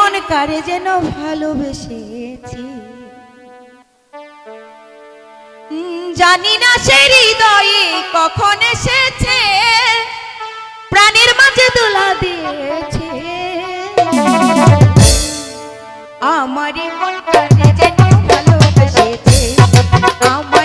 ওই মন কারে যেন ভালোবেসেছি। জানি না সে হৃদয়ে কখন এসেছে, প্রাণের মাঝে দোলা দিয়েছে। আমারই মন কারে যেন ভালোবেসেছে, আমার